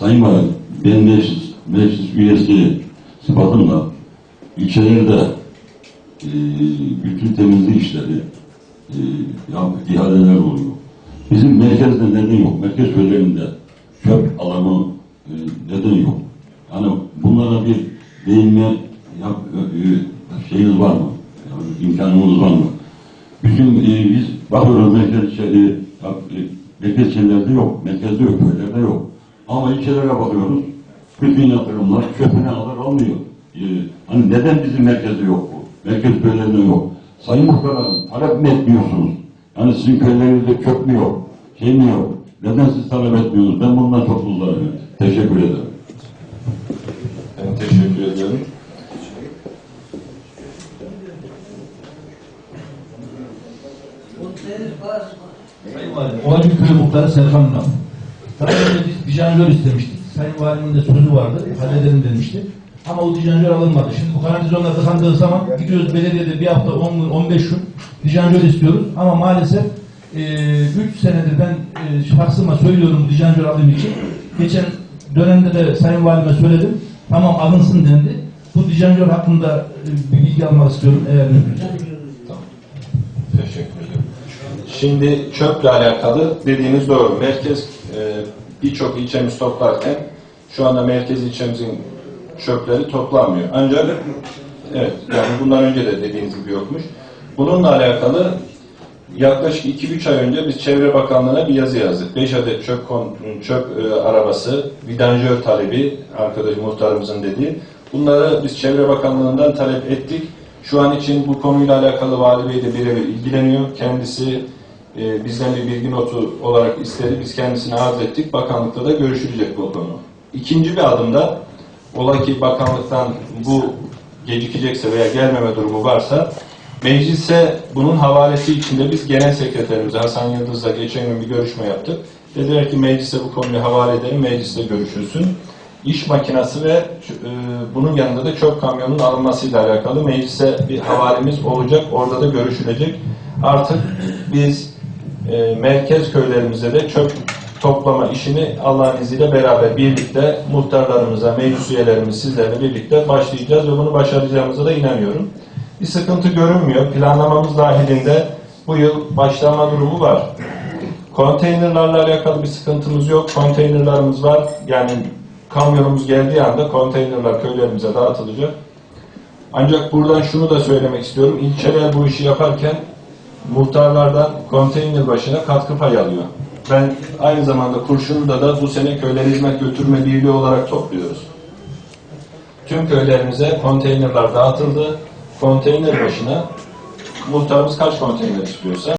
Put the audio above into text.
Sayın Valim, ben meclis, meclis üyesi sıfatımla ilçelerde e, bütün temizlik işleri e, ya, ihaleler oluyor. Bizim merkezde neden yok? Merkez köylerinde çöp alanı e, neden yok? Yani bunlara bir değinme yap, e, şeyiniz var mı? Yani imkanımız var mı? Bütün e, biz bakıyoruz merkez e, merkez şeylerde yok, merkezde yok, köylerde yok. Ama ilçelere bakıyoruz, bütün yatırımlar çöpüne alır almıyor. E, hani neden bizim merkezde yok bu? Merkez köylerinde yok. Sayın Muhtarım, talep mi etmiyorsunuz? Yani sizin köylerinizde çöp mü yok? Şey mi yok? Neden siz talep etmiyorsunuz? Ben bundan çok muzdarım. Teşekkür ederim. Ben teşekkür ediyorum. Sayın Valim, Olacak Köy Muhtarı Serkan. Daha önce biz dijanjör istemiştik. Sayın Valim'in de sözü vardı, halledelim demişti. Ama o dijanjör alınmadı. Şimdi bu kanalizasyonlar tıkandığı zaman gidiyoruz belediyede bir hafta 10 gün, 15 gün dijanjör istiyoruz. Ama maalesef 3 senedir ben e, şahsıma söylüyorum dijanjör alayım için. Geçen dönemde de Sayın Valime söyledim. Tamam alınsın dendi. Bu dijanjör hakkında e, bir bilgi almak istiyorum eğer mümkünse. Teşekkür ederim. Şimdi çöple alakalı dediğiniz doğru. Merkez e, birçok ilçemiz toplarken şu anda merkez ilçemizin çöpleri toplanmıyor. Ancak evet yani bundan önce de dediğiniz gibi yokmuş. Bununla alakalı yaklaşık 2-3 ay önce biz Çevre Bakanlığı'na bir yazı yazdık. 5 adet çöp, çöp e, arabası, vidanjör talebi, arkadaş muhtarımızın dediği. Bunları biz Çevre Bakanlığı'ndan talep ettik. Şu an için bu konuyla alakalı Vali Bey de birebir ilgileniyor. Kendisi e, bizden bir bilgi notu olarak istedi. Biz kendisine arz ettik. Bakanlıkta da görüşülecek bu konu. İkinci bir adımda ola ki bakanlıktan bu gecikecekse veya gelmeme durumu varsa meclise bunun havalesi içinde biz genel sekreterimize Hasan Yıldız'la geçen gün bir görüşme yaptık. Dediler ki meclise bu konuyu havale edelim, mecliste görüşülsün. İş makinası ve e, bunun yanında da çöp kamyonunun alınmasıyla alakalı meclise bir havalemiz olacak. Orada da görüşülecek. Artık biz e, merkez köylerimizde de çöp toplama işini Allah'ın izniyle beraber birlikte muhtarlarımıza, meclis üyelerimiz sizlerle birlikte başlayacağız ve bunu başaracağımıza da inanıyorum. Bir sıkıntı görünmüyor. Planlamamız dahilinde bu yıl başlama durumu var. Konteynerlarla alakalı bir sıkıntımız yok. Konteynerlarımız var. Yani kamyonumuz geldiği anda konteynerlar köylerimize dağıtılacak. Ancak buradan şunu da söylemek istiyorum. İlçeler bu işi yaparken muhtarlardan konteyner başına katkı payı alıyor. Ben aynı zamanda Kurşunlu'da da bu sene köylere hizmet götürme birliği olarak topluyoruz. Tüm köylerimize konteynerler dağıtıldı. Konteyner başına muhtarımız kaç konteyner istiyorsa